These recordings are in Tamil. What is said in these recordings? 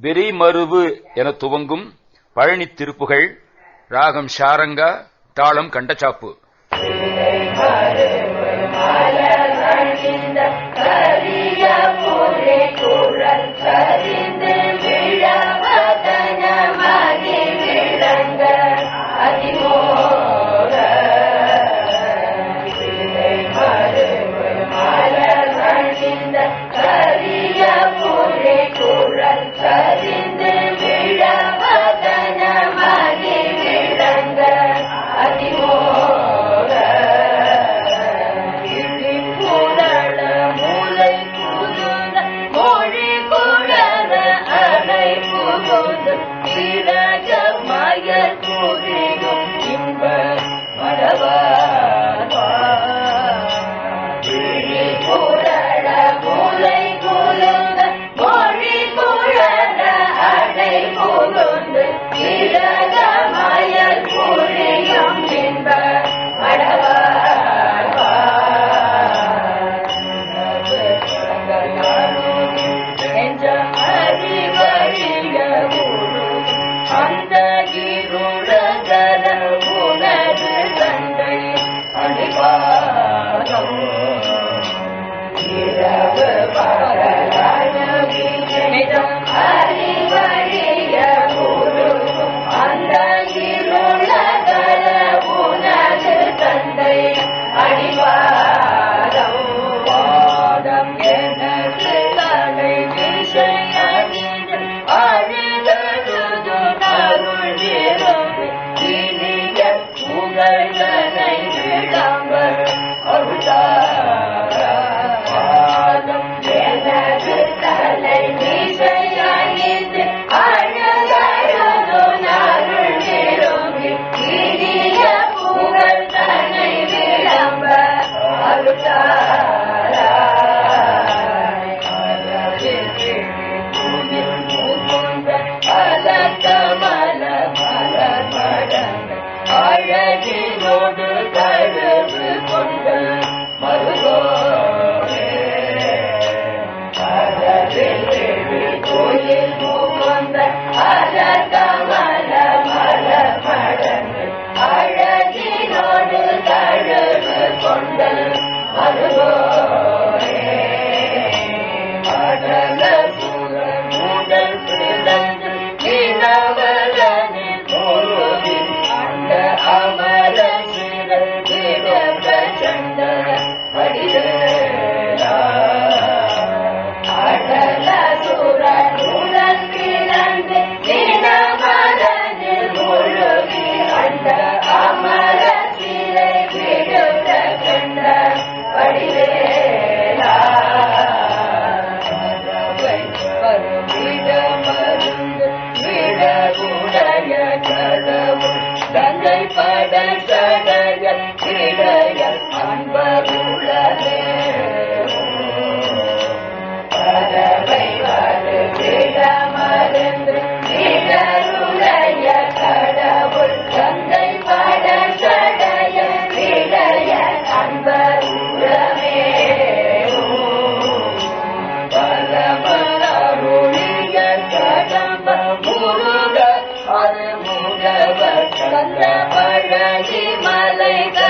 வெறிமருவு என துவங்கும் பழனி திருப்புகள் ராகம் ஷாரங்கா தாளம் கண்டச்சாப்பு. சதய Take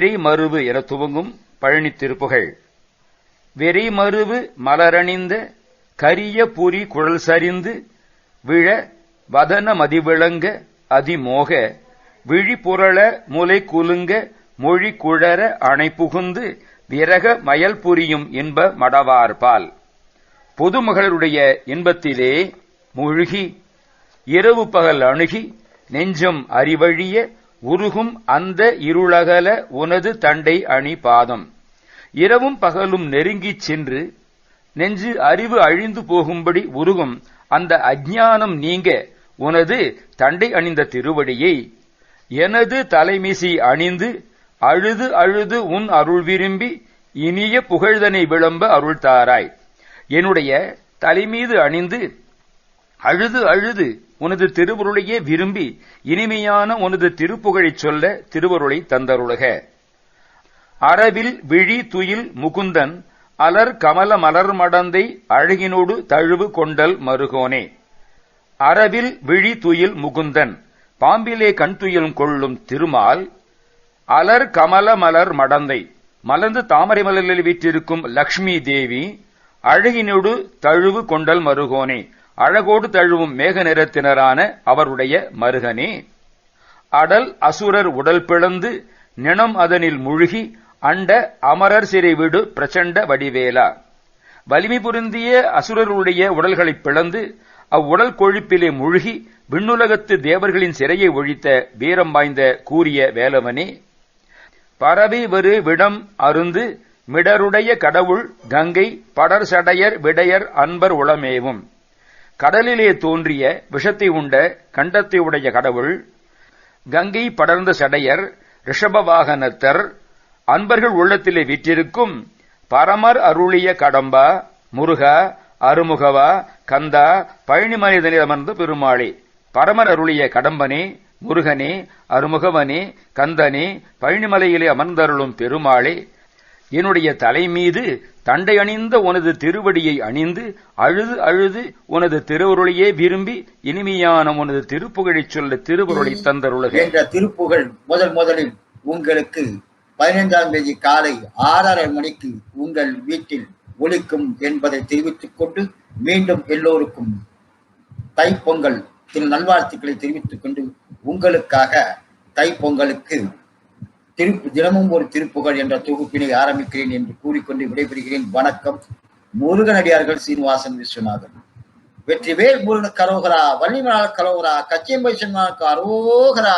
வெறி மருவு என துவங்கும் பழனி திருப்புகள். வெறி மருவு மலரணிந்த கரிய புரி குழல் சரிந்து விழ வதன மதிவிளங்க அதிமோக விழி முலை குலுங்க மொழி குழற அணை புகுந்து விரக மயல் புரியும் இன்ப மடவார்பால் பொதுமகளுடைய இன்பத்திலே மூழ்கி இரவு பகல் அணுகி நெஞ்சம் அறிவழிய உருகும் அந்த இருளகல உனது தண்டை அணி பாதம். இரவும் பகலும் நெருங்கிச் சென்று நெஞ்சு அறிவு அழிந்து போகும்படி உருகும் அந்த அஜானம் நீங்க உனது தண்டை அணிந்த திருவடியை. எனது தலைமிசி அணிந்து அழுது அழுது உன் அருள் விரும்பி இனிய புகழ்தனை விளம்ப அருள்தாராய் என்னுடைய தலைமீது அணிந்து அழுது அழுது உனது திருவருளையே விரும்பி இனிமையான உனது திருப்புகழைச் சொல்ல திருவருளை தந்தருளக. அரவில் விழி துயில் முகுந்தன் அலர் கமல மலர் மடந்தை அழகினோடு தழுவு கொண்டல் மருகோனே. அரவில் விழி துயில் முகுந்தன் பாம்பிலே கண் துயில் கொள்ளும் திருமால் அலர் கமல மலர் மடந்தை மலர்ந்து தாமரை மலரில் வீற்றிருக்கும் லக்ஷ்மி தேவி அழகினோடு தழுவு கொண்டல் மருகோனே. அழகோடு தழுவும் மேக நிறத்தினரான அவருடைய மருகனே. அடல் அசுரர் உடல் பிளந்து நினம் அதனில் முழுகி அண்ட அமரர் சிறை விடு பிரச்சண்ட வடிவேலா. வலிமை பொருந்திய அசுரருடைய உடல்களைப் பிளந்து அவ்வுடல் கொழுப்பிலே முழுகி விண்ணுலகத்து தேவர்களின் சிறையை ஒழித்த வீரம் வாய்ந்த கூறிய வேலவனே. பரவி வரு விடம் அருந்து மிடருடைய கடவுள் கங்கை படர் சடையர் விடையர் அன்பர் உளமேவும். கடலிலே தோன்றிய விஷத்தை உண்ட கண்டத்தை உடைய கடவுள் கங்கை படர்ந்த சடையர் ரிஷபவாகனத்தர் அன்பர்கள் உள்ளத்திலே விற்றிருக்கும் பரமர் அருளிய கடம்பா முருகா அருமுகவா கந்தா பழனிமனிதனில் அமர்ந்த பெருமாளே. பரமர் அருளிய கடம்பனே முருகனே அருமுகவனே கந்தனே பழனிமலையிலே அமர்ந்தருளும் பெருமாளே. என்னுடைய தலை மீது தண்டை அணிந்த உனது திருவடியை அணிந்து அழுது அழுது உனது திருவருளையே விரும்பி இனிமையான உனது திருப்புகழைச் சொல்ல திருவருளை தந்தருளுக. என்ற திருப்புகழ் முதல் முதலில் உங்களுக்கு பதினைந்தாம் தேதி காலை ஆறரை மணிக்கு உங்கள் வீட்டில் ஒலிக்கும் என்பதை தெரிவித்துக் கொண்டு மீண்டும் எல்லோருக்கும் தைப்பொங்கல் திரு நல்வாழ்த்துக்களை தெரிவித்துக் கொண்டு உங்களுக்காக தைப்பொங்கலுக்கு திருப்பு தினமும் ஒரு திருப்புகழ் என்ற தொகுப்பினை ஆரம்பிக்கிறேன் என்று கூறிக்கொண்டு விடைபெறுகிறேன். வணக்கம். முருகனடியார்கள் சீனிவாசன் விஸ்வநாதன். வெற்றிவேல் முருகன் கரோகரா வள்ளிமலால் கரோகரா கச்சியம்பை சொன்னாருக்கு அரோகரா